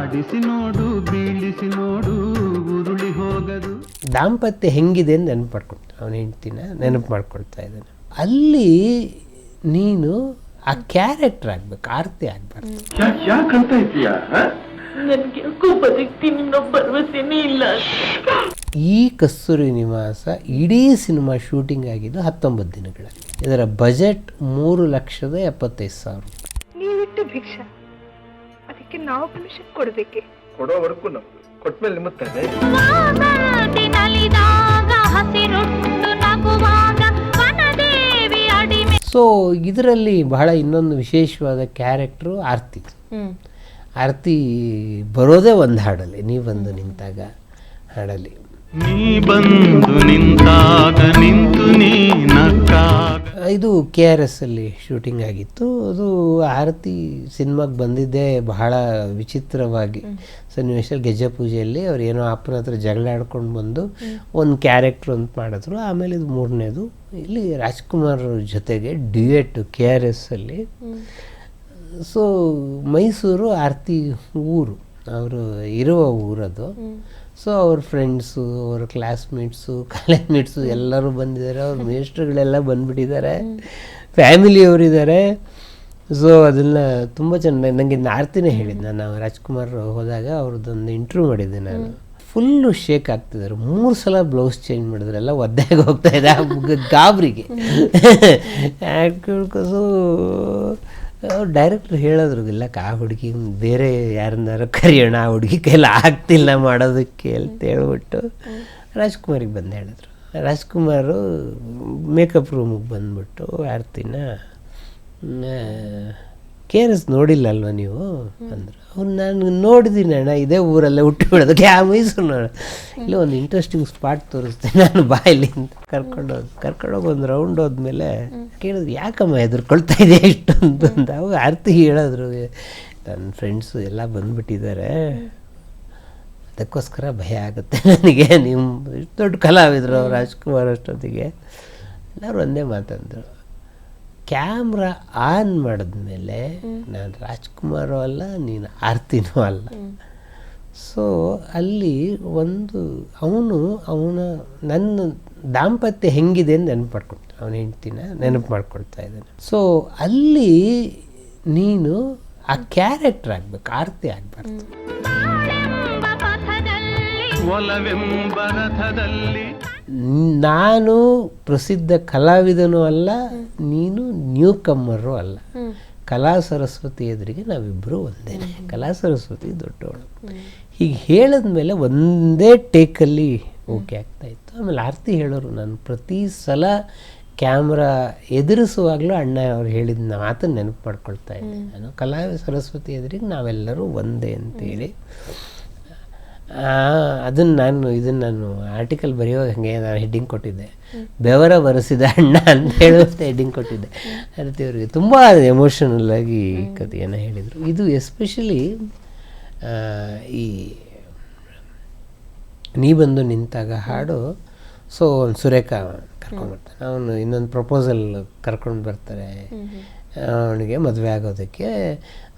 ಆಡಿಸಿ ನೋಡು ಬೀಳಿಸಿ ನೋಡು ಉರುಳಿ ಹೋಗದು. ದಾಂಪತ್ಯ ಹೆಂಗಿದೆ ಅಂತ ನೆನಪು ಮಾಡ್ಕೊಳ್ತಾನೆ ಅವನ ಹೆಂಡ್ತಿನ ನೆನಪು ಮಾಡ್ಕೊಳ್ತಾ ಇದ್ದಾನೆ. ಅಲ್ಲಿ ನೀನು ಆ ಕ್ಯಾರೆಕ್ಟರ್ ಆಗ್ಬೇಕು ಆರ್ತಿ ಆಗ್ಬಾರ್ದು. ಯಾಕಂತ ಅಂತ ನನ್ಗೆ ನನಗೆ ಬದುಕ್ತೀನಿ ನಿನ್ನ ಭರವಸೆನೇ ಇಲ್ಲ. ಈ ಕಸ್ತೂರಿ ನಿವಾಸ ಇಡೀ ಸಿನಿಮಾ ಶೂಟಿಂಗ್ ಆಗಿದ್ದು ಹತ್ತೊಂಬತ್ತು ದಿನಗಳಲ್ಲಿ. ಇದರ ಬಜೆಟ್ ಮೂರು ಲಕ್ಷದ ಎಪ್ಪತ್ತೈದು ಸಾವಿರ ನೀವಿಟ್ಟು ಭಿಕ್ಷಾ. ಅದಕ್ಕೆ ನಾವು ಪರ್ಮಿಷನ್ ಕೊಡ್ಬೇಕೆ? ಕೊಡೋವರೆಗೂ ನಮ್ದು. ಕೊಟ್ಮೇಲೆ ನಿಮ್ಮ ತಾನೆ ನಲಿದಾಗ ಹಸಿರೊಟ್ಟು ನಗುವಾಗ ವನದೇವಿ ಅಡಿಮೆ ಸೊ ಇದರಲ್ಲಿ ಬಹಳ ಇನ್ನೊಂದು ವಿಶೇಷವಾದ ಕ್ಯಾರೆಕ್ಟ್ರು ಆರ್ತಿ. ಆರ್ತಿ ಬರೋದೇ ಒಂದು ಹಾಡಲ್ಲಿ. ನೀ ಬಂದು ನಿಂತಾಗ ಹಾಡಲ್ಲಿ. ನೀ ಬಂದು ನಿಂತಾಗ ನಿಂತು ನೀ ನಕ್ಕಾಗ ಇದು ಕೆ ಆರ್ ಎಸ್ ಅಲ್ಲಿ ಶೂಟಿಂಗ್ ಆಗಿತ್ತು. ಅದು ಆರತಿ ಸಿನಿಮಾಗೆ ಬಂದಿದ್ದೆ ಬಹಳ ವಿಚಿತ್ರವಾಗಿ. ಸನ್ನಿವೇಶದಲ್ಲಿ ಗೆಜ್ಜೆ ಪೂಜೆಯಲ್ಲಿ ಅವ್ರು ಏನೋ ಅಪ್ಪನ ಹತ್ರ ಜಗಳ ಆಡ್ಕೊಂಡು ಬಂದು ಒಂದು ಕ್ಯಾರೆಕ್ಟ್ರ್ ಅಂತ ಮಾಡಿದ್ರು. ಆಮೇಲೆ ಇದು ಮೂರನೇದು. ಇಲ್ಲಿ ರಾಜ್ಕುಮಾರ್ ಜೊತೆಗೆ ಡ್ಯುಯೆಟ್ ಕೆ ಆರ್ ಎಸ್ ಅಲ್ಲಿ. ಸೊ ಮೈಸೂರು ಆರತಿ ಊರು. ಅವರು ಇರುವ ಊರದು. ಸೊ ಅವ್ರ ಫ್ರೆಂಡ್ಸು ಅವ್ರ ಕ್ಲಾಸ್ಮೇಟ್ಸು ಕಾಲೇಜ್ಮೇಟ್ಸು ಎಲ್ಲರೂ ಬಂದಿದ್ದಾರೆ. ಅವ್ರ ಮೇಸ್ಟ್ರುಗಳೆಲ್ಲ ಬಂದ್ಬಿಟ್ಟಿದ್ದಾರೆ. ಫ್ಯಾಮಿಲಿಯವರಿದ್ದಾರೆ ಸೊ ಅದನ್ನು ತುಂಬ ಚೆನ್ನಾಗಿ ನನಗೆ ನಾರ್ತಿನೇ ಹೇಳಿದ್ದು. ನಾನು ರಾಜ್ಕುಮಾರ್ ಹೋದಾಗ ಅವ್ರದ್ದೊಂದು ಇಂಟ್ರ್ಯೂ ಮಾಡಿದ್ದೆ ನಾನು. ಫುಲ್ಲು ಶೇಕ್ ಆಗ್ತಿದ್ದಾರೆ. ಮೂರು ಸಲ ಬ್ಲೌಸ್ ಚೇಂಜ್ ಮಾಡಿದ್ರೆಲ್ಲ ಒದ್ದೆಗೆ ಹೋಗ್ತಾ ಇದೆ ಗಾಬರಿಗೆ. ಸೊ ಅವ್ರು ಡೈರೆಕ್ಟ್ರ್ ಹೇಳಿದ್ರು ಇಲ್ಲ ಆ ಹುಡುಗಿ ಬೇರೆ ಯಾರನ್ನಾರು ಕರೆಯೋಣ, ಆ ಹುಡುಗಿ ಕೈಲಿ ಆಗ್ತಿಲ್ಲ ಮಾಡೋದಕ್ಕೆ ಅಂತ ಹೇಳ್ಬಿಟ್ಟು ರಾಜ್ಕುಮಾರಿಗೆ ಬಂದು ಹೇಳಿದ್ರು. ರಾಜ್ಕುಮಾರು ಮೇಕಪ್ ರೂಮಿಗೆ ಬಂದ್ಬಿಟ್ಟು ಆರ್ತಿನ ಕೆ ಆರ್ ಎಸ್ ನೋಡಿಲ್ಲ ಅಲ್ವಾ ನೀವು? ಅಂದರು. ಅವ್ನು ನಾನು ನೋಡಿದ್ದೀನಿ ಅಣ್ಣ, ಇದೇ ಊರಲ್ಲೇ ಹುಟ್ಟಿ ಬಿಡೋದಕ್ಕೆ ಆ ಮೈಸೂರು ಇಲ್ಲ, ಒಂದು ಇಂಟ್ರೆಸ್ಟಿಂಗ್ ಸ್ಪಾಟ್ ತೋರಿಸ್ತೀನಿ ನಾನು ಬಾಯಲ್ಲಿ ಅಂತ. ಕರ್ಕೊಂಡೋಗಿ ಒಂದು ರೌಂಡ್ ಹೋದ್ಮೇಲೆ ಕೇಳಿದ್ರು ಯಾಕಮ್ಮ ಹೆದರ್ಕೊಳ್ತಾ ಇದೆ ಇಷ್ಟೊಂದು ಅಂತ. ಅವಾಗ ಅರ್ಥ ಹೇಳಿದ್ರು ನನ್ನ ಫ್ರೆಂಡ್ಸು ಎಲ್ಲ ಬಂದ್ಬಿಟ್ಟಿದ್ದಾರೆ. ಅದಕ್ಕೋಸ್ಕರ ಭಯ ಆಗುತ್ತೆ ನನಗೆ. ನಿಮ್ಮ ಇಷ್ಟು ದೊಡ್ಡ ಕಲಾವಿದರು ರಾಜ್ಕುಮಾರ್ ಅಷ್ಟೊತ್ತಿಗೆ. ಎಲ್ಲರೂ ಒಂದೇ ಮಾತಂದರು. ಕ್ಯಾಮ್ರಾ ಆನ್ ಮಾಡಿದ್ಮೇಲೆ ನಾನು ರಾಜ್ಕುಮಾರು ಅಲ್ಲ ನೀನು ಆರ್ತಿನೂ ಅಲ್ಲ. ಸೊ ಅಲ್ಲಿ ಒಂದು ಅವನು ಅವನ ನನ್ನ ದಾಂಪತ್ಯ ಹೆಂಗಿದೆ ಅಂತ ನೆನಪು ಮಾಡ್ಕೊಳ್ತಾನೆ ಅವನ ಹೆಂಡ್ತಿನ ನೆನಪು ಮಾಡ್ಕೊಳ್ತಾ ಇದ್ದಾನೆ. ಸೊ ಅಲ್ಲಿ ನೀನು ಆ ಕ್ಯಾರೆಕ್ಟರ್ ಆಗಬೇಕು ಆರ್ತಿ ಆಗಬಾರ್ದು. ಬಾಳೆಂಬ ಪಥದಲ್ಲಿ ಒಲವೆಂಬ ರಥದಲ್ಲಿ ನಾನು ಪ್ರಸಿದ್ಧ ಕಲಾವಿದನೂ ಅಲ್ಲ ನೀನು ನ್ಯೂ ಕಮ್ಮರು ಅಲ್ಲ ಕಲಾ ಸರಸ್ವತಿ ಎದುರಿಗೆ ನಾವಿಬ್ಬರು ಒಂದೇ. ಕಲಾ ಸರಸ್ವತಿ ದೊಡ್ಡವಳು. ಹೀಗೆ ಹೇಳಿದ್ಮೇಲೆ ಒಂದೇ ಟೇಕಲ್ಲಿ ಓಕೆ ಆಗ್ತಾ ಇತ್ತು. ಆಮೇಲೆ ಆರತಿ ಹೇಳೋರು ನಾನು ಪ್ರತಿ ಸಲ ಕ್ಯಾಮ್ರಾ ಎದುರಿಸುವಾಗಲೂ ಅಣ್ಣ ಅವ್ರು ಹೇಳಿದ ಮಾತನ್ನು ನೆನಪು ಮಾಡ್ಕೊಳ್ತಾ ಇದ್ದೆ. ನಾನು ಕಲಾ ಸರಸ್ವತಿ ಎದುರಿಗೆ ನಾವೆಲ್ಲರೂ ಒಂದೇ ಅಂತೇಳಿ. ಅದನ್ನು ನಾನು ಇದನ್ನು ನಾನು ಆರ್ಟಿಕಲ್ ಬರೆಯುವಾಗ ಹಾಗೆ ನಾನು ಹೆಡ್ಡಿಂಗ್ ಕೊಟ್ಟಿದ್ದೆ. ಬೆವರ ಬರೆಸಿದ ಅಣ್ಣ ಅಂತ ಹೇಳುವಂಥ ಹೆಡ್ಡಿಂಗ್ ಕೊಟ್ಟಿದ್ದೆ. ಅದಕ್ಕೆ ಅವರಿಗೆ ತುಂಬ ಎಮೋಷನಲ್ ಆಗಿ ಕಥೆಯನ್ನು ಹೇಳಿದರು. ಇದು ಎಸ್ಪೆಷಲಿ ಈ ನೀ ಬಂದು ನಿಂತಾಗ ಹಾಡು ಸೊ ಒಂದು ಸುರೇಖ ಕರ್ಕೊಂಡ್ಬರ್ತಾನೆ ಅವನು ಇನ್ನೊಂದು ಪ್ರಪೋಸಲ್ ಕರ್ಕೊಂಡು ಬರ್ತಾರೆ. ಅವನಿಗೆ ಮದುವೆ ಆಗೋದಕ್ಕೆ.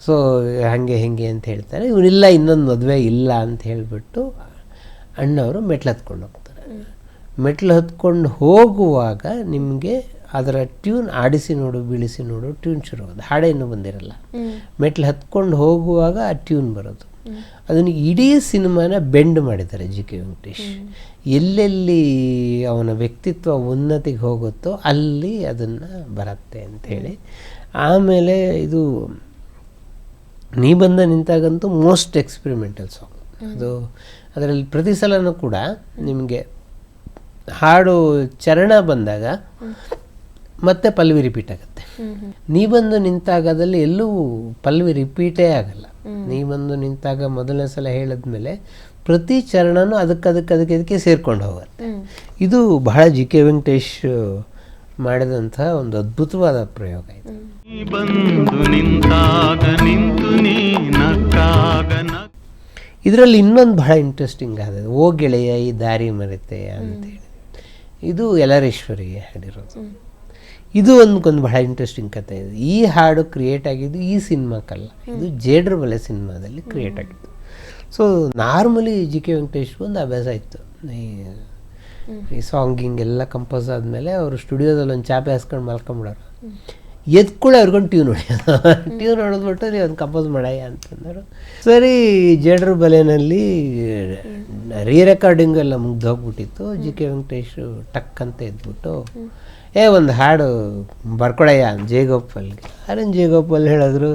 ಸೊ ಹಾಗೆ ಹೇಗೆ ಅಂತ ಹೇಳ್ತಾರೆ. ಇವನಿಲ್ಲ ಇನ್ನೊಂದು ಮದುವೆ ಇಲ್ಲ ಅಂತ ಹೇಳಿಬಿಟ್ಟು ಅಣ್ಣವರು ಮೆಟ್ಲು ಹತ್ಕೊಂಡು ಹೋಗ್ತಾರೆ. ಮೆಟ್ಲು ಹತ್ಕೊಂಡು ಹೋಗುವಾಗ ನಿಮಗೆ ಅದರ ಟ್ಯೂನ್ ಆಡಿಸಿ ನೋಡು ಬೀಳಿಸಿ ನೋಡು ಟ್ಯೂನ್ ಶುರು ಆಗೋದು ಹಾಡೇನು ಬಂದಿರಲ್ಲ. ಮೆಟ್ಲು ಹತ್ಕೊಂಡು ಹೋಗುವಾಗ ಆ ಟ್ಯೂನ್ ಬರೋದು. ಅದನ್ನು ಇಡೀ ಸಿನಿಮಾನ ಬೆಂಡ್ ಮಾಡಿದ್ದಾರೆ ಜಿ ಕೆ ವೆಂಕಟೇಶ್. ಎಲ್ಲೆಲ್ಲಿ ಅವನ ವ್ಯಕ್ತಿತ್ವ ಉನ್ನತಿಗೆ ಹೋಗುತ್ತೋ ಅಲ್ಲಿ ಅದನ್ನು ಬರುತ್ತೆ ಅಂಥೇಳಿ ಆಮೇಲೆ ಇದು ನೀ ಬಂದ ನಿಂತಾಗಂತೂ ಮೋಸ್ಟ್ ಎಕ್ಸ್ಪಿರಿಮೆಂಟಲ್ ಸಾಂಗ್. ಅದು ಅದರಲ್ಲಿ ಪ್ರತಿ ಸಲನೂ ಕೂಡ ನಿಮಗೆ ಹಾಡು ಚರಣ ಬಂದಾಗ ಮತ್ತೆ ಪಲ್ವಿ ರಿಪೀಟ್ ಆಗುತ್ತೆ. ನೀ ಬಂದು ನಿಂತಾಗದಲ್ಲಿ ಎಲ್ಲೂ ಪಲ್ವಿ ರಿಪೀಟೇ ಆಗಲ್ಲ. ನೀ ಬಂದು ನಿಂತಾಗ ಮೊದಲನೇ ಸಲ ಹೇಳಿದ್ಮೇಲೆ ಪ್ರತಿ ಚರಣನೂ ಅದಕ್ಕೆ ಅದಕ್ಕೆ ಅದಕ್ಕೆ ಅದಕ್ಕೆ ಸೇರ್ಕೊಂಡು ಹೋಗುತ್ತೆ. ಇದು ಬಹಳ ಜಿ ಕೆ ವೆಂಕಟೇಶ್ ಮಾಡಿದಂತಹ ಒಂದು ಅದ್ಭುತವಾದ ಪ್ರಯೋಗ ಇದು. ಇದರಲ್ಲಿ ಇನ್ನೊಂದು ಬಹಳ ಇಂಟ್ರೆಸ್ಟಿಂಗ್ ಆದ ಓ ಗೆಳೆಯ ಈ ದಾರಿ ಮರೆತೆ ಅಂತೇಳಿ ಇದು ಯಲರೇಶ್ವರಿಗೆ ಹಾಡಿರೋದು. ಇದು ಒಂದ್ಕೊಂದು ಬಹಳ ಇಂಟ್ರೆಸ್ಟಿಂಗ್ ಕಥೆ ಇದೆ. ಈ ಹಾಡು ಕ್ರಿಯೇಟ್ ಆಗಿದ್ದು ಈ ಸಿನಿಮಾಕ್ಕಲ್ಲ ಇದು ಜೇಡ್ರ ಬಲೆ ಸಿನಿಮಾದಲ್ಲಿ ಕ್ರಿಯೇಟ್ ಆಗಿತ್ತು so normally G K Venkatesh ಒಂದು ಅಭ್ಯಾಸ ಇತ್ತು. ಈ ಈ ಸಾಂಗಿಂಗ್ ಎಲ್ಲ ಕಂಪೋಸ್ ಆದಮೇಲೆ ಅವರು ಸ್ಟುಡಿಯೋದಲ್ಲಿ ಒಂದು ಚಾಪೆ ಹಾಸ್ಕೊಂಡು ಮಲ್ಕೊಂಬಿಡೋರು. ಎದ್ಕೊಳ್ಳೆ ಅವ್ರಿಗೊಂದು ಟ್ಯೂನ್ ಹೊಡೆಯೋದು. ಟ್ಯೂನ್ ಹೊಡೆದ್ಬಿಟ್ಟು ನೀವು ಒಂದು ಕಂಪೋಸ್ ಮಾಡಯ್ಯ ಅಂತಂದರು. ಸರಿ ಜೇಡ್ರ ಬಲೆನಲ್ಲಿ ರೀ ರೆಕಾರ್ಡಿಂಗ್ ಎಲ್ಲ ಮುಗ್ದು ಹೋಗ್ಬಿಟ್ಟಿತ್ತು. ಜಿ ಕೆ ವೆಂಕಟೇಶ್ ಟಕ್ ಅಂತ ಎದ್ಬಿಟ್ಟು ಏ, ಒಂದು ಹಾಡು ಬರ್ಕೊಳಯ್ಯ ಜೇಗೋಪಾಲ್ಗೆ ಅರೇನ್ ಜೇಗೋಪಲ್ ಹೇಳಿದ್ರು?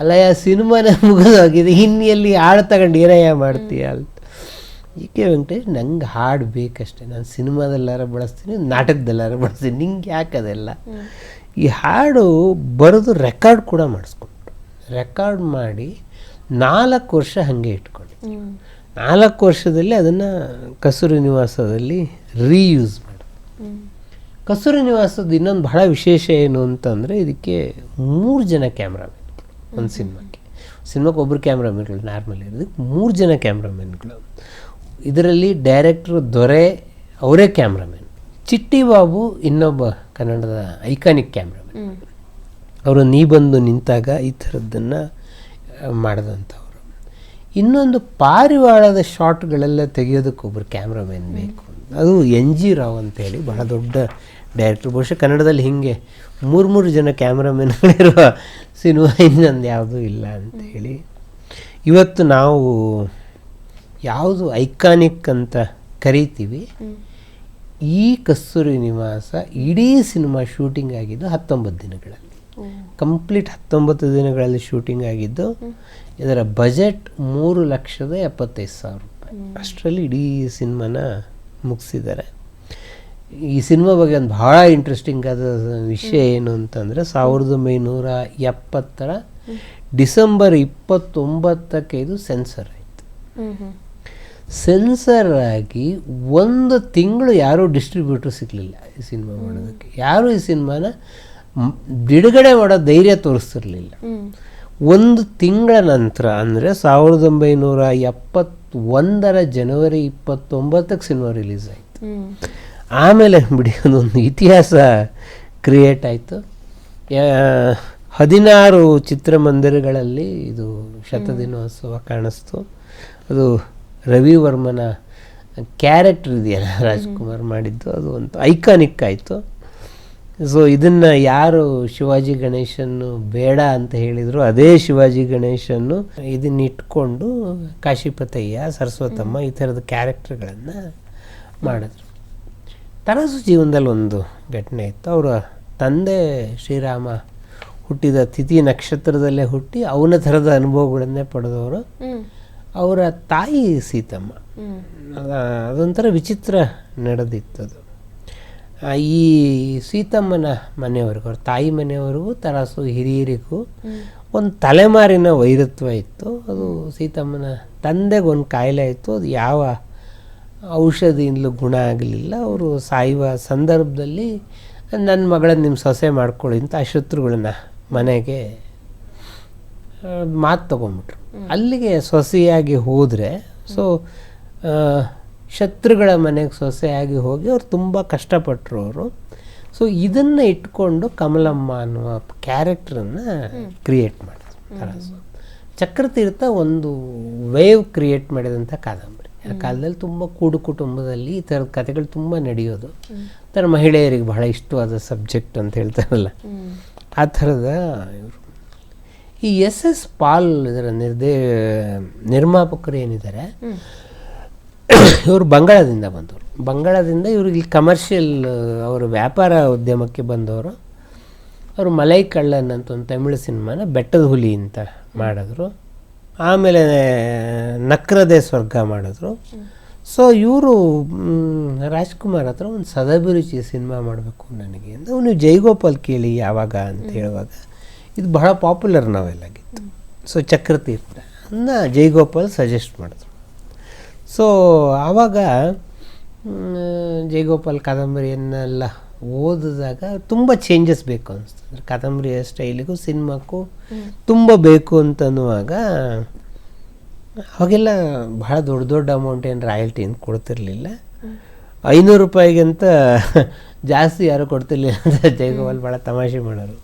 ಅಲ್ಲಯ್ಯ, ಸಿನಿಮಾನೇ ಮುಗಿದೋಗಿದೆ ಹಿನ್ನೆಲ್ಲಿ ಹಾಡು ತಗೊಂಡು ಏನಯ್ಯ ಮಾಡ್ತೀಯ ಅಂತ. ಜಿ ಕೆ ವೆಂಕಟೇಶ್, ನಂಗೆ ಹಾಡು ಬೇಕಷ್ಟೆ. ನಾನು ಸಿನಿಮಾದಲ್ಲಾರ ಬಳಸ್ತೀನಿ, ನಾಟಕದಲ್ಲಾರ ಬಳಸ್ತೀನಿ. ನಿಂಗೆ ಯಾಕೆ ಅದೆಲ್ಲ? ಈ ಹಾಡು ಬರೆದು ರೆಕಾರ್ಡ್ ಕೂಡ ಮಾಡಿಸ್ಕೊಂಡ್ರು. ರೆಕಾರ್ಡ್ ಮಾಡಿ ನಾಲ್ಕು ವರ್ಷ ಹಾಗೆ ಇಟ್ಕೊಂಡು ನಾಲ್ಕು ವರ್ಷದಲ್ಲಿ ಅದನ್ನು ಕಸೂರಿ ನಿವಾಸದಲ್ಲಿ ರೀಯೂಸ್ ಮಾಡಿ ಕಸ್ತೂರಿ ನಿವಾಸದ ಇನ್ನೊಂದು ಬಹಳ ವಿಶೇಷ ಏನು ಅಂತಂದರೆ ಇದಕ್ಕೆ ಮೂರು ಜನ ಕ್ಯಾಮ್ರಾಮನ್ ಒಂದು ಸಿನಿಮಾಕ್ಕೆ. ಸಿನಿಮಾಕ್ಕೆ ಒಬ್ಬರು ಕ್ಯಾಮ್ರಾಮನ್ಗಳು ನಾರ್ಮಲ್ ಇರೋದಕ್ಕೆ ಮೂರು ಜನ ಕ್ಯಾಮ್ರಾಮನ್ಗಳು. ಇದರಲ್ಲಿ ಡೈರೆಕ್ಟ್ರು ದೊರೆ ಅವರೇ ಕ್ಯಾಮ್ರಾಮನ್. ಚಿಟ್ಟಿ ಬಾಬು ಇನ್ನೊಬ್ಬ ಕನ್ನಡದ ಐಕಾನಿಕ್ ಕ್ಯಾಮ್ರಾಮನ್. ಅವರು ನೀ ಬಂದು ನಿಂತಾಗ ಈ ಥರದ್ದನ್ನು ಮಾಡಿದಂಥವ್ರು. ಇನ್ನೊಂದು ಪಾರಿವಾಳದ ಶಾಟ್ಗಳೆಲ್ಲ ತೆಗೆಯೋದಕ್ಕೆ ಒಬ್ಬರು ಕ್ಯಾಮ್ರಾಮನ್ ಬೇಕು ಅದು ಎನ್ ಜಿ ರಾವ್ ಅಂತೇಳಿ ಬಹಳ ದೊಡ್ಡ ಡೈರೆಕ್ಟ್ರ್ ಬಹುಶಃ ಕನ್ನಡದಲ್ಲಿ ಹೀಗೆ ಮೂರು ಮೂರು ಜನ ಕ್ಯಾಮ್ರಾಮನ್ಗಳಿರುವ ಸಿನಿಮಾ ಇನ್ನೊಂದು ಯಾವುದೂ ಇಲ್ಲ ಅಂತೇಳಿ ಇವತ್ತು ನಾವು ಯಾವುದು ಐಕಾನಿಕ್ ಅಂತ ಕರಿತೀವಿ. ಈ ಕಸ್ತೂರಿ ನಿವಾಸ ಇಡೀ ಸಿನಿಮಾ ಶೂಟಿಂಗ್ ಆಗಿದ್ದು ಹತ್ತೊಂಬತ್ತು ದಿನಗಳಲ್ಲಿ. ಕಂಪ್ಲೀಟ್ ಹತ್ತೊಂಬತ್ತು ದಿನಗಳಲ್ಲಿ ಶೂಟಿಂಗ್ ಆಗಿದ್ದು ಇದರ ಬಜೆಟ್ ಮೂರು ಲಕ್ಷದ ಎಪ್ಪತ್ತೈದು ಸಾವಿರ ರೂಪಾಯಿ. ಅಷ್ಟರಲ್ಲಿ ಇಡೀ ಸಿನಿಮಾನ ಮುಗಿಸಿದ್ದಾರೆ. ಈ ಸಿನಿಮಾ ಬಗ್ಗೆ ಒಂದು ಭಾಳ ಇಂಟ್ರೆಸ್ಟಿಂಗ್ ಆದ ವಿಷಯ ಏನು ಅಂತಂದರೆ ಸಾವಿರದ ಒಂಬೈನೂರ ಎಪ್ಪತ್ತರ ಡಿಸೆಂಬರ್ ಇಪ್ಪತ್ತೊಂಬತ್ತಕ್ಕೆ ಇದು ಸೆನ್ಸರ್ ಆಯಿತು. ಸೆನ್ಸರ್ ಆಗಿ ಒಂದು ತಿಂಗಳು ಯಾರೂ ಡಿಸ್ಟ್ರಿಬ್ಯೂಟರ್ ಸಿಗಲಿಲ್ಲ ಈ ಸಿನಿಮಾ ಮಾಡೋದಕ್ಕೆ. ಯಾರೂ ಈ ಸಿನಿಮಾನ ಬಿಡುಗಡೆ ಮಾಡೋ ಧೈರ್ಯ ತೋರಿಸ್ತಿರ್ಲಿಲ್ಲ. ಒಂದು ತಿಂಗಳ ನಂತರ ಅಂದರೆ ಸಾವಿರದ ಒಂಬೈನೂರ ಎಪ್ಪತ್ತೊಂದರ ಜನವರಿ ಇಪ್ಪತ್ತೊಂಬತ್ತಕ್ಕೆ ಸಿನಿಮಾ ರಿಲೀಸ್ ಆಯಿತು. ಆಮೇಲೆ ಬಿಡಿ ಅದೊಂದು ಇತಿಹಾಸ ಕ್ರಿಯೇಟ್ ಆಯಿತು. ಹದಿನಾರು ಚಿತ್ರಮಂದಿರಗಳಲ್ಲಿ ಇದು ಶತದಿನೋತ್ಸವ ಕಾಣಿಸ್ತು. ಅದು ರವಿವರ್ಮನ ಕ್ಯಾರೆಕ್ಟರ್ ಇದೆಯಲ್ಲ ರಾಜ್ಕುಮಾರ್ ಮಾಡಿದ್ದು ಅದು ಒಂದು ಐಕಾನಿಕ್ ಆಯಿತು. ಸೊ ಇದನ್ನು ಯಾರು ಶಿವಾಜಿ ಗಣೇಶನ್ನು ಬೇಡ ಅಂತ ಹೇಳಿದರು ಅದೇ ಶಿವಾಜಿ ಗಣೇಶನ್ನು ಇದನ್ನ ಇಟ್ಕೊಂಡು ಕಾಶಿಪತಯ್ಯ ಸರಸ್ವತಮ್ಮ ಈ ಥರದ ಕ್ಯಾರೆಕ್ಟರ್ಗಳನ್ನು ಮಾಡಿದ್ರು. ತರಾಸು ಜೀವನದಲ್ಲಿ ಒಂದು ಘಟನೆ ಇತ್ತು. ಅವರ ತಂದೆ ಶ್ರೀರಾಮ ಹುಟ್ಟಿದ ತಿಥಿ ನಕ್ಷತ್ರದಲ್ಲೇ ಹುಟ್ಟಿ ಅವನ ಥರದ ಅನುಭವಗಳನ್ನೇ ಪಡೆದವರು. ಅವರ ತಾಯಿ ಸೀತಮ್ಮ. ಅದ- ಅದೊಂಥರ ವಿಚಿತ್ರ ನಡೆದಿತ್ತದು. ಈ ಸೀತಮ್ಮನ ಮನೆಯವರೆಗೂ ಅವ್ರ ತಾಯಿ ಮನೆಯವರೆಗೂ ತರಾಸು ಹಿರಿಯರಿಗೂ ಒಂದು ತಲೆಮಾರಿನ ವೈರತ್ವ ಇತ್ತು. ಅದು ಸೀತಮ್ಮನ ತಂದೆಗೆ ಒಂದು ಕಾಯಿಲೆ ಇತ್ತು. ಅದು ಯಾವ ಔಷಧಿಯಿಂದಲೂ ಗುಣ ಆಗಲಿಲ್ಲ. ಅವರು ಸಾಯುವ ಸಂದರ್ಭದಲ್ಲಿ ನನ್ನ ಮಗಳನ್ನ ನಿಮ್ಮ ಸೊಸೆ ಮಾಡ್ಕೊಳ್ಳಿ ಅಂತ ಆ ಶತ್ರುಗಳನ್ನ ಮನೆಗೆ ಮಾತು ತೊಗೊಂಬಿಟ್ರು ಅಲ್ಲಿಗೆ ಸೊಸೆಯಾಗಿ ಹೋದರೆ ಸೊ ಶತ್ರುಗಳ ಮನೆಗೆ ಸೊಸೆಯಾಗಿ ಹೋಗಿ ಅವ್ರು ತುಂಬ ಕಷ್ಟಪಟ್ಟರು ಅವರು. ಸೊ ಇದನ್ನು ಇಟ್ಕೊಂಡು ಕಮಲಮ್ಮ ಅನ್ನುವ ಕ್ಯಾರೆಕ್ಟ್ರನ್ನು ಕ್ರಿಯೇಟ್ ಮಾಡಿದ್ರು. ಚಕ್ರತೀರ್ಥ ಒಂದು ವೇವ್ ಕ್ರಿಯೇಟ್ ಮಾಡಿದಂಥ ಕಾದಂಬರಿ. ಆ ಕಾಲದಲ್ಲಿ ತುಂಬ ಕೂಡು ಕುಟುಂಬದಲ್ಲಿ ಈ ಥರದ ಕಥೆಗಳು ತುಂಬ ನಡೆಯೋದು. ಥರ ಮಹಿಳೆಯರಿಗೆ ಬಹಳ ಇಷ್ಟವಾದ ಸಬ್ಜೆಕ್ಟ್ ಅಂತ ಹೇಳ್ತಾರಲ್ಲ. ಆ ಥರದ ಇವರು. ಈ ಎಸ್ ಎಸ್ ಪಾಲ್ ಇದರ ನಿರ್ದೇ ನಿರ್ಮಾಪಕರು ಏನಿದ್ದಾರೆ ಇವರು ಬಂಗಾಳದಿಂದ ಬಂದವರು. ಬಂಗಾಳದಿಂದ ಇವರು ಇಲ್ಲಿ ಕಮರ್ಷಿಯಲ್ ಅವರು ವ್ಯಾಪಾರ ಉದ್ಯಮಕ್ಕೆ ಬಂದವರು. ಅವರು ಮಲೈ ಕಳ್ಳನ್ ಅಂತ ಒಂದು ತಮಿಳು ಸಿನಿಮಾನ ಬೆಟ್ಟದ ಹುಲಿ ಅಂತ ಮಾಡಿದ್ರು. ಆಮೇಲೆ ನಕ್ರದೆ ಸ್ವರ್ಗ ಮಾಡಿದ್ರು. ಸೊ ಇವರು ರಾಜ್ಕುಮಾರ್ ಹತ್ರ ಒಂದು ಸದಭಿರುಚಿ ಸಿನಿಮಾ ಮಾಡಬೇಕು ನನಗೆ ಅಂತ. ನೀವು ಜೈಗೋಪಾಲ್ ಕೇಳಿ ಯಾವಾಗ ಅಂತ ಹೇಳುವಾಗ ಇದು ಬಹಳ ಪಾಪ್ಯುಲರ್ ನಾವೆಲ್ಲಾಗಿತ್ತು ಸೊ ಚಕ್ರತೀರ್ಥ ಅನ್ನ ಜೈಗೋಪಾಲ್ ಸಜೆಸ್ಟ್ ಮಾಡಿದ್ರು. ಸೊ ಆವಾಗ ಜೈಗೋಪಾಲ್ ಕಾದಂಬರಿಯನ್ನೆಲ್ಲ ಓದಿದಾಗ ತುಂಬ ಚೇಂಜಸ್ ಬೇಕು ಅನಿಸ್ತದೆ ಕಾದಂಬರಿಯ ಸ್ಟೈಲಿಗೂ ಸಿನಿಮಾಕ್ಕೂ ತುಂಬ ಬೇಕು ಅಂತನ್ನುವಾಗ ಅವಾಗೆಲ್ಲ ಭಾಳ ದೊಡ್ಡ ದೊಡ್ಡ ಅಮೌಂಟ್ ಏನು ರಾಯಲ್ಟಿ ಏನು ಕೊಡ್ತಿರ್ಲಿಲ್ಲ. ಐನೂರು ರೂಪಾಯಿಗಿಂತ ಜಾಸ್ತಿ ಯಾರು ಕೊಡ್ತಿರ್ಲಿಲ್ಲ ಅಂತ ಜಯಗೋಪಾಲ್ ಭಾಳ ತಮಾಷೆ ಮಾಡೋರು.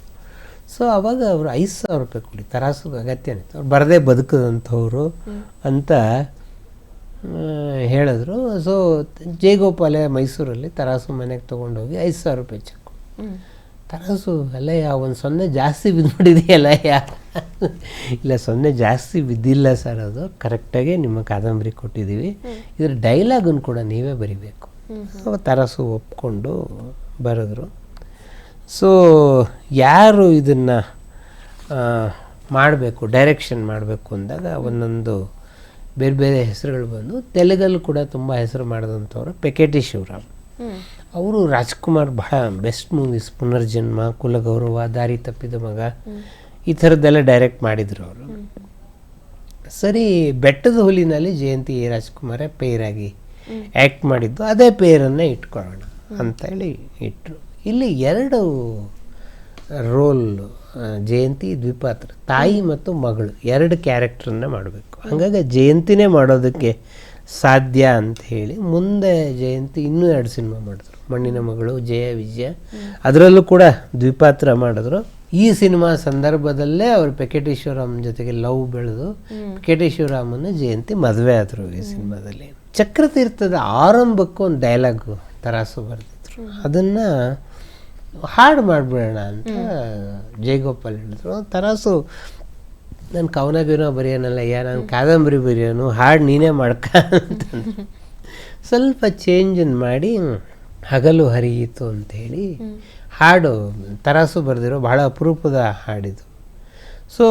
ಸೊ ಅವಾಗ ಅವರು ಐದು ಸಾವಿರ ರೂಪಾಯಿ ಕೊಡಿ ತರಾಸು ಅಗತ್ಯ ಅವ್ರು ಬರದೇ ಬದುಕದಂಥವ್ರು ಅಂತ ಹೇಳಿದ್ರು. ಸೊ ಜೇಗೋಪಾಲೆ ಮೈಸೂರಲ್ಲಿ ತರಾಸು ಮನೆಗೆ ತೊಗೊಂಡೋಗಿ ಐದು ಸಾವಿರ ರೂಪಾಯಿ ಚೆಕ್ ತರಾಸು ಅಲ್ಲಯ್ಯ ಒಂದು ಸೊನ್ನೆ ಜಾಸ್ತಿ ಬಿದ್ದುಬಿಟ್ಟಿದೆಯಲ್ಲಯ್ಯ ಇಲ್ಲ ಸೊನ್ನೆ ಜಾಸ್ತಿ ಬಿದ್ದಿಲ್ಲ ಸರ್ ಅದು. ಕರೆಕ್ಟಾಗಿ ನಿಮ್ಮ ಕಾದಂಬರಿ ಕೊಟ್ಟಿದ್ದೀವಿ. ಇದ್ರ ಡೈಲಾಗನ್ನು ಕೂಡ ನೀವೇ ಬರಿಬೇಕು. ಅವಾಗ ತರಾಸು ಒಪ್ಕೊಂಡು ಬರೆದ್ರು. ಸೊ ಯಾರು ಇದನ್ನು ಮಾಡಬೇಕು ಡೈರೆಕ್ಷನ್ ಮಾಡಬೇಕು ಅಂದಾಗ ಒಂದೊಂದು ಬೇರೆ ಬೇರೆ ಹೆಸರುಗಳು ಬಂದು ತೆಲುಗಲ್ಲಿ ಕೂಡ ತುಂಬ ಹೆಸರು ಮಾಡಿದಂಥವ್ರು ಪೆಕೆಟಿ ಶಿವರಾಮ್. ಅವರು ರಾಜ್ಕುಮಾರ್ ಬಹಳ ಬೆಸ್ಟ್ ಮೂವೀಸ್ ಪುನರ್ಜನ್ಮ ಕುಲಗೌರವ ದಾರಿ ತಪ್ಪಿದ ಮಗ ಈ ಥರದ್ದೆಲ್ಲ ಡೈರೆಕ್ಟ್ ಮಾಡಿದ್ರು ಅವರು. ಸರಿ ಬೆಟ್ಟದ ಹುಲಿನಲ್ಲಿ ಜಯಂತಿ ರಾಜ್ಕುಮಾರೇ ಪೇರಾಗಿ ಆ್ಯಕ್ಟ್ ಮಾಡಿದ್ದು ಅದೇ ಪೇರನ್ನೇ ಇಟ್ಕೊಳ್ಳೋಣ ಅಂತೇಳಿ ಇಟ್ಟರು ಇಲ್ಲಿ ಎರಡು ರೋಲ್ ಜಯಂತಿ ದ್ವಿಪಾತ್ರ ತಾಯಿ ಮತ್ತು ಮಗಳು ಎರಡು ಕ್ಯಾರೆಕ್ಟ್ರನ್ನ ಮಾಡಬೇಕು. ಹಾಗಾಗಿ ಜಯಂತಿನೇ ಮಾಡೋದಕ್ಕೆ ಸಾಧ್ಯ ಅಂತ ಹೇಳಿ ಮುಂದೆ ಜಯಂತಿ ಇನ್ನೂ ಎರಡು ಸಿನಿಮಾ ಮಾಡಿದ್ರು. ಮಣ್ಣಿನ ಮಗಳು ಜಯ ವಿಜಯ. ಅದರಲ್ಲೂ ಕೂಡ ದ್ವಿಪಾತ್ರ ಮಾಡಿದ್ರು. ಈ ಸಿನಿಮಾ ಸಂದರ್ಭದಲ್ಲೇ ಅವರು ಪೆಕೆಟೇಶ್ವರಂ ಜೊತೆಗೆ ಲವ್ ಬೆಳೆದು ಪೆಕೆಟೇಶ್ವರಾಮನ ಜಯಂತಿ ಮದುವೆ ಆದರು ಈ ಸಿನಿಮಾದಲ್ಲಿ. ಚಕ್ರತೀರ್ಥದ ಆರಂಭಕ್ಕೂ ಒಂದು ಡೈಲಾಗು ತರಾಸು ಬರ್ತಿದ್ರು. ಅದನ್ನ ಹಾಡು ಮಾಡಿಬಿಡೋಣ ಅಂತ ಜಯಗೋಪಾಲ್ ಹೇಳಿದ್ರು. ತರಾಸು ನಾನು ಕವನ ಗಿವನ ಬರೆಯೋನಲ್ಲ ಯಾ ನಾನು ಕಾದಂಬರಿ ಬರೆಯೋನು ಹಾಡು ನೀನೇ ಮಾಡ್ಕ ಅಂತ ಸ್ವಲ್ಪ ಚೇಂಜನ್ನು ಮಾಡಿ ಹಗಲು ಹರಿಯಿತು ಅಂಥೇಳಿ ಹಾಡು ತರಾಸು ಬರೆದಿರೋ ಬಹಳ ಅಪರೂಪದ ಹಾಡಿದು ಸೊ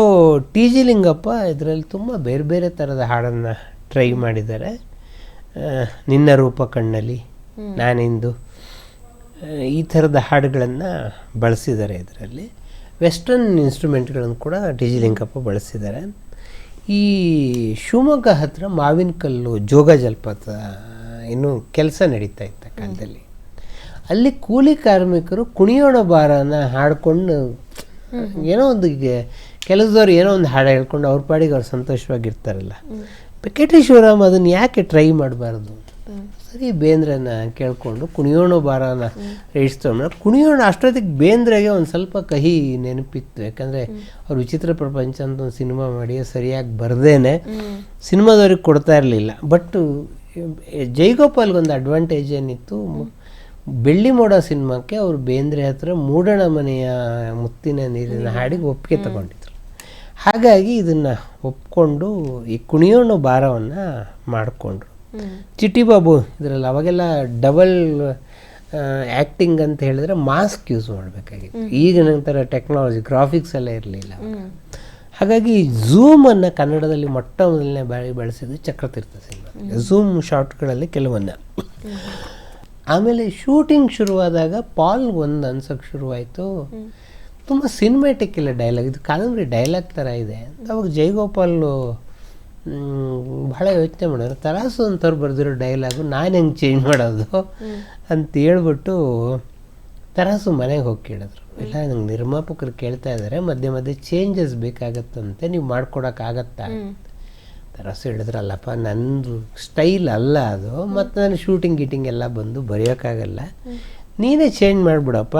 ಟಿ ಜಿ ಲಿಂಗಪ್ಪ ಇದರಲ್ಲಿ ತುಂಬ ಬೇರೆ ಬೇರೆ ಥರದ ಹಾಡನ್ನು ಟ್ರೈ ಮಾಡಿದ್ದಾರೆ. ನಿನ್ನ ರೂಪ ಕಣ್ಣಲ್ಲಿ ನಾನಿಂದು. ಈ ಥರದ ಹಾಡುಗಳನ್ನು ಬಳಸಿದ್ದಾರೆ ಇದರಲ್ಲಿ. ವೆಸ್ಟರ್ನ್ ಇನ್ಸ್ಟ್ರೂಮೆಂಟ್ಗಳನ್ನು ಕೂಡ ಡಿ ಜಿ ಲಿಂಗಪ್ಪ ಬಳಸಿದ್ದಾರೆ. ಈ ಶಿವಮೊಗ್ಗ ಹತ್ರ ಮಾವಿನಕಲ್ಲು ಜೋಗ ಜಲಪಾತ ಇನ್ನೂ ಕೆಲಸ ನಡೀತಾ ಇತ್ತ ಕಾಲದಲ್ಲಿ. ಅಲ್ಲಿ ಕೂಲಿ ಕಾರ್ಮಿಕರು ಕುಣಿಯೋಣ ಬಾರನ ಹಾಡ್ಕೊಂಡು ಏನೋ ಒಂದು ಕೆಲಸದವ್ರು ಏನೋ ಒಂದು ಹಾಡು ಹೇಳ್ಕೊಂಡು ಅವ್ರ ಪಾಡಿಗೆ ಅವ್ರು ಸಂತೋಷವಾಗಿರ್ತಾರಲ್ಲ. ವೆಂಕಟೇಶ್ವರಂ ಶಿವರಾಮ್ ಅದನ್ನು ಯಾಕೆ ಟ್ರೈ ಮಾಡಬಾರ್ದು? ಸರಿ ಬೇಂದ್ರನ ಕೇಳಿಕೊಂಡು ಕುಣಿಯೋಣ ಬಾರನ ಇಳಿಸ್ತೋಣ ಕುಣಿಯೋಣ ಅಷ್ಟೊತ್ತಿಗೆ ಬೇಂದ್ರೆಗೆ ಒಂದು ಸ್ವಲ್ಪ ಕಹಿ ನೆನಪಿತ್ತು. ಯಾಕಂದರೆ ಅವ್ರು ವಿಚಿತ್ರ ಪ್ರಪಂಚ ಅಂತ ಒಂದು ಸಿನಿಮಾ ಮಾಡಿ ಸರಿಯಾಗಿ ಬರ್ದೇನೆ ಸಿನಿಮಾದವ್ರಿಗೆ ಕೊಡ್ತಾ ಇರಲಿಲ್ಲ. ಬಟ್ ಜೈಗೋಪಾಲ್ಗೊಂದು ಅಡ್ವಾಂಟೇಜ್ ಏನಿತ್ತು ಬೆಳ್ಳಿ ಮೋಡ ಸಿನಿಮಾಕ್ಕೆ ಅವರು ಬೇಂದ್ರೆ ಹತ್ರ ಮೂಡಣ ಮನೆಯ ಮುತ್ತಿನ ನೀರಿನ ಹಾಡಿಗೆ ಒಪ್ಪಿಗೆ ತಗೊಂಡಿದ್ರು. ಹಾಗಾಗಿ ಇದನ್ನು ಒಪ್ಕೊಂಡು ಈ ಕುಣಿಯೋಣ ಭಾರವನ್ನು ಮಾಡಿಕೊಂಡ್ರು. ಚಿಟಿ ಬಾಬು ಇದರಲ್ಲಿ ಅವಾಗೆಲ್ಲ ಡಬಲ್ ಆ್ಯಕ್ಟಿಂಗ್ ಅಂತ ಹೇಳಿದ್ರೆ ಮಾಸ್ಕ್ ಯೂಸ್ ಮಾಡಬೇಕಾಗಿತ್ತು. ಈಗ ನಂತರ ಟೆಕ್ನಾಲಜಿ ಗ್ರಾಫಿಕ್ಸ್ ಎಲ್ಲ ಇರಲಿಲ್ಲ ಹಾಗಾಗಿ ಝೂಮನ್ನು ಕನ್ನಡದಲ್ಲಿ ಮೊಟ್ಟ ಮೊದಲನೇ ಬಾರಿ ಬಳಸಿದ್ದು ಚಕ್ರತೀರ್ಥ ಸಿನಿಮಾ. ಝೂಮ್ ಶಾರ್ಟ್ಗಳಲ್ಲಿ ಕೆಲವನ್ನ ಆಮೇಲೆ ಶೂಟಿಂಗ್ ಶುರುವಾದಾಗ ಪಾಲ್ ಒಂದು ಅನ್ಸೋಕ್ಕೆ ಶುರುವಾಯಿತು. ತುಂಬ ಸಿನಿಮ್ಯಾಟಿಕ್ ಇಲ್ಲ ಡೈಲಾಗ್ ಇದು ಕಾದಂಬರಿ ಡೈಲಾಗ್ ಥರ ಇದೆ ಅವಾಗ ಜಯಗೋಪಾಲು ಬಹಳ ಯೋಚನೆ ಮಾಡಿದ್ರು ತರಾಸು ಅಂತವ್ರು ಬರೆದಿರೋ ಡೈಲಾಗು ನಾನು ಹೆಂಗೆ ಚೇಂಜ್ ಮಾಡೋದು ಅಂತ ಹೇಳ್ಬಿಟ್ಟು ತರಾಸು ಮನೆಗೆ ಹೋಗಿ ಕೇಳಿದ್ರು. ಇಲ್ಲ ನಂಗೆ ನಿರ್ಮಾಪಕರು ಕೇಳ್ತಾ ಇದ್ದಾರೆ ಮಧ್ಯೆ ಮಧ್ಯೆ ಚೇಂಜಸ್ ಬೇಕಾಗತ್ತಂತೆ ನೀವು ಮಾಡ್ಕೊಡೋಕ್ಕಾಗತ್ತಾ ತರಾಸು ಹೇಳಿದ್ರಲ್ಲಪ್ಪ ನಂದು ಸ್ಟೈಲ್ ಅಲ್ಲ ಅದು ಮತ್ತು ನಾನು ಶೂಟಿಂಗ್ ಗೀಟಿಂಗ್ ಎಲ್ಲ ಬಂದು ಬರೆಯೋಕ್ಕಾಗಲ್ಲ ನೀನೇ ಚೇಂಜ್ ಮಾಡಿಬಿಡಪ್ಪ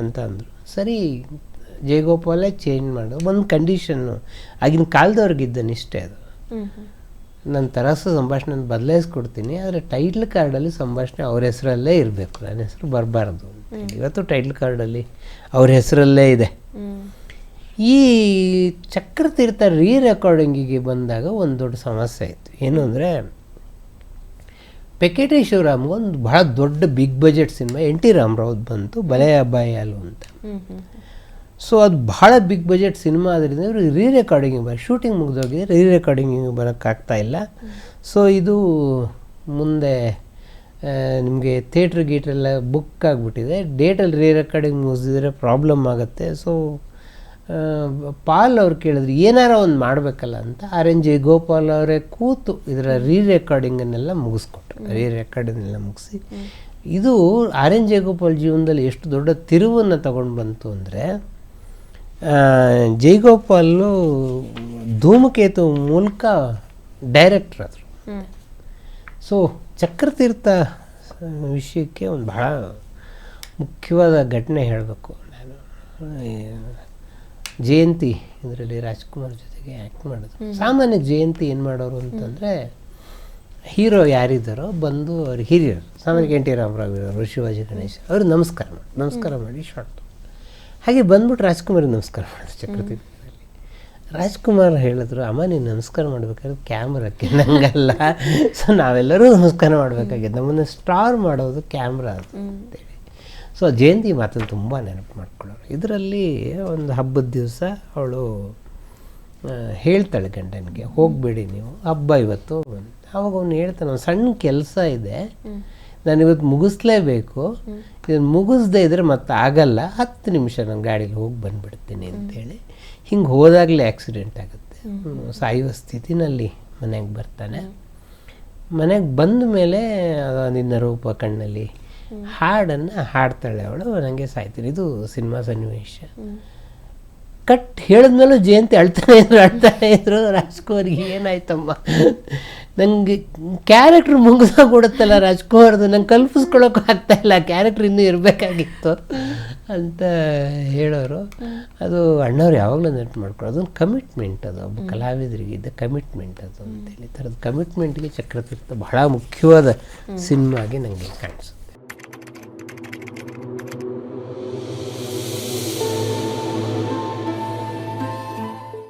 ಅಂತ ಅಂದರು. ಸರಿ ಜಯಗೋಪಾಲೇ ಚೇಂಜ್ ಮಾಡು. ಒಂದು ಕಂಡೀಷನ್ನು ಆಗಿನ ಕಾಲದವ್ರಿಗಿದ್ದ ನಿಷ್ಠೆ ಅದು. ನಾನು ತರಸು ಸಂಭಾಷಣೆ ಬದಲಾಯಿಸ್ಕೊಡ್ತೀನಿ ಆದರೆ ಟೈಟ್ಲ್ ಕಾರ್ಡಲ್ಲಿ ಸಂಭಾಷಣೆ ಅವ್ರ ಹೆಸರಲ್ಲೇ ಇರಬೇಕು. ನನ್ನ ಹೆಸರು ಬರಬಾರ್ದು ಇವತ್ತು ಟೈಟ್ಲ್ ಕಾರ್ಡಲ್ಲಿ ಅವ್ರ ಹೆಸರಲ್ಲೇ ಇದೆ. ಈ ಚಕ್ರತೀರ್ಥ ರೀ ರೆಕಾರ್ಡಿಂಗಿಗೆ ಬಂದಾಗ ಒಂದು ದೊಡ್ಡ ಸಮಸ್ಯೆ ಆಯಿತು ಏನು ಅಂದರೆ ಪೆಕೆಟೆ ಶಿವರಾಮ್ಗೆ ಒಂದು ಬಹಳ ದೊಡ್ಡ big budget cinema N T ರಾಮರಾವ್ದು ಬಂತು ಬಲೆ ಅಬ್ಬಾಯಾಲು ಅಂತ. ಸೊ ಅದು ಭಾಳ ಬಿಗ್ ಬಜೆಟ್ ಸಿನಿಮಾ ಆದ್ದರಿಂದ ಇವರು ರೀ ರೆಕಾರ್ಡಿಂಗ್ ಬರ ಶೂಟಿಂಗ್ ಮುಗಿದೋಗಿದೆ ರೀ ರೆಕಾರ್ಡಿಂಗ್ ಬರೋಕ್ಕಾಗ್ತಾ ಇಲ್ಲ. ಸೊ ಇದು ಮುಂದೆ ನಿಮಗೆ ಥಿಯೇಟ್ರ್ ಗೀಟ್ರೆಲ್ಲ ಬುಕ್ ಆಗಿಬಿಟ್ಟಿದೆ. ಡೇಟಲ್ಲಿ ರೀ ರೆಕಾರ್ಡಿಂಗ್ ಮುಗಿಸಿದ್ರೆ ಪ್ರಾಬ್ಲಮ್ ಆಗುತ್ತೆ. ಸೊ ಪಾಲ್ ಅವ್ರು ಕೇಳಿದ್ರು ಏನಾರ ಒಂದು ಮಾಡಬೇಕಲ್ಲ ಅಂತ. ಆರ್ ಎನ್ ಜೆ ಗೋಪಾಲ್ ಅವರೇ ಕೂತು ಇದರ ರೀ ರೆಕಾರ್ಡಿಂಗನ್ನೆಲ್ಲ ಮುಗಿಸ್ಕೊಟ್ರು. ರೀ ರೆಕಾರ್ಡಿಂಗ್ನೆಲ್ಲ ಮುಗಿಸಿ. ಇದು ಆರ್ ಎನ್ ಜೆ ಗೋಪಾಲ್ ಜೀವನದಲ್ಲಿ ಎಷ್ಟು ದೊಡ್ಡ ತಿರುವನ್ನು ತಗೊಂಡು ಬಂತು ಅಂದರೆ ಜೈಗೋಪಾಲು ಧೂಮಕೇತು ಮೂಲಕ ಡೈರೆಕ್ಟರ್ ಆದರು. ಸೊ ಚಕ್ರತೀರ್ಥ ವಿಷಯಕ್ಕೆ ಒಂದು ಬಹಳ ಮುಖ್ಯವಾದ ಘಟನೆ ಹೇಳಬೇಕು. ನಾನು ಜಯಂತಿ ಇದರಲ್ಲಿ ರಾಜ್ಕುಮಾರ್ ಜೊತೆಗೆ ಆ್ಯಕ್ಟ್ ಮಾಡಿದ್ರು. ಸಾಮಾನ್ಯ ಜಯಂತಿ ಏನು ಮಾಡೋರು ಅಂತಂದರೆ ಹೀರೋ ಯಾರಿದ್ದಾರೋ ಬಂದು ಅವ್ರು ಹಿರಿಯರು. ಸಾಮಾನ್ಯ ಎನ್ ಟಿ ರಾಮರಾವ್ ಇರೋರು ಶಿವಾಜಿ ಗಣೇಶ್ ಅವ್ರಿಗೆ ನಮಸ್ಕಾರ ಮಾಡಿ. ನಮಸ್ಕಾರ ಮಾಡಿ ಶಾರ್ಟ್ ಹಾಗೆ ಬಂದ್ಬಿಟ್ಟು ರಾಜ್ಕುಮಾರಿಗೆ ನಮಸ್ಕಾರ ಮಾಡಿದ್ರು ಚಕ್ರತಿ ರಾಜ್ಕುಮಾರ್ ಹೇಳಿದ್ರು ಅಮ್ಮ ನೀನು ನಮಸ್ಕಾರ ಮಾಡ್ಬೇಕಾದ್ರೆ ಕ್ಯಾಮ್ರಕ್ಕೆ. ನಂಗಲ್ಲ. ಸೊ ನಾವೆಲ್ಲರೂ ನಮಸ್ಕಾರ ಮಾಡಬೇಕಾಗಿದೆ. ನಮ್ಮನ್ನು ಸ್ಟಾರ್ ಮಾಡೋದು ಕ್ಯಾಮ್ರಾ ಅಂತ ಅಂತೇಳಿ ಸೊ ಜಯಂತಿ ಮಾತನ್ನು ತುಂಬ ನೆನಪು ಮಾಡ್ಕೊಳ್ಳೋರು. ಇದರಲ್ಲಿ ಒಂದು ಹಬ್ಬದ ದಿವಸ ಅವಳು ಹೇಳ್ತಾಳೆ ಗಂಡನಿಗೆ ಹೋಗಬೇಡಿ ನೀವು. ಹಬ್ಬ ಇವತ್ತು. ಅವಾಗ ಅವನು ಅವ್ನು ಹೇಳ್ತಾನೆ ಒಂದು ಸಣ್ಣ ಕೆಲಸ ಇದೆ. ನಾನು ಇವತ್ತು ಮುಗಿಸ್ಲೇಬೇಕು. ಇದನ್ನು ಮುಗಿಸ್ದೇ ಇದ್ರೆ ಮತ್ತೆ ಆಗಲ್ಲ. ಹತ್ತು ನಿಮಿಷ ನಾನು ಗಾಡೀಲಿ ಹೋಗಿ ಬಂದುಬಿಡ್ತೀನಿ ಅಂತೇಳಿ. ಹಿಂಗೆ ಹೋದಾಗಲೇ ಆಕ್ಸಿಡೆಂಟ್ ಆಗುತ್ತೆ. ಸಾಯುವ ಸ್ಥಿತಿನಲ್ಲಿ ಮನೆಗೆ ಬರ್ತಾನೆ. ಮನೆಗೆ ಬಂದ ಮೇಲೆ ನಿನ್ನ ರೂಪ ಕಣ್ಣಲ್ಲಿ ಹಾಡನ್ನು ಹಾಡ್ತಾಳೆ ಅವಳು. ನನಗೆ ಸಾಯ್ತೀನಿ ಇದು ಸಿನಿಮಾ ಸನ್ನಿವೇಶ. ಕಟ್ ಹೇಳಿದ್ಮೇಲೂ ಜಯಂತಿ ಅಳ್ತಾನೆ ಇದ್ರು ಅಳ್ತಾನೆ ಇದ್ರು. ರಾಜ್ಕುಮಾರ್ಗೆ ಏನಾಯ್ತಮ್ಮ? ನನಗೆ ಕ್ಯಾರೆಕ್ಟ್ರ್ ಮುಗಿದೋಗ್ಬಿಡುತ್ತಲ್ಲ ರಾಜ್ಕುಮಾರ್ದು ನಂಗೆ ಕಲ್ಪಿಸ್ಕೊಳಕ್ಕೂ ಆಗ್ತಾ ಇಲ್ಲ. ಕ್ಯಾರೆಕ್ಟ್ರ್ ಇನ್ನೂ ಇರಬೇಕಾಗಿತ್ತು ಅಂತ ಹೇಳೋರು. ಅದು ಅಣ್ಣವ್ರು ಯಾವಾಗಲೂ ನೆನಪು ಮಾಡ್ಕೊಳ್ಳೋದು ಅದೊಂದು ಕಮಿಟ್ಮೆಂಟ್ ಅದು. ಒಬ್ಬ ಕಲಾವಿದರಿಗೆ ಇದ್ದ ಕಮಿಟ್ಮೆಂಟ್ ಅದು ಅಂತೇಳಿ ಥರದ ಕಮಿಟ್ಮೆಂಟ್ಗೆ ಚಕ್ರತೀರ್ಥ ಬಹಳ ಮುಖ್ಯವಾದ ಸಿನಿಮಾಗೆ ನನಗೆ ಕಾಣಿಸುತ್ತೆ.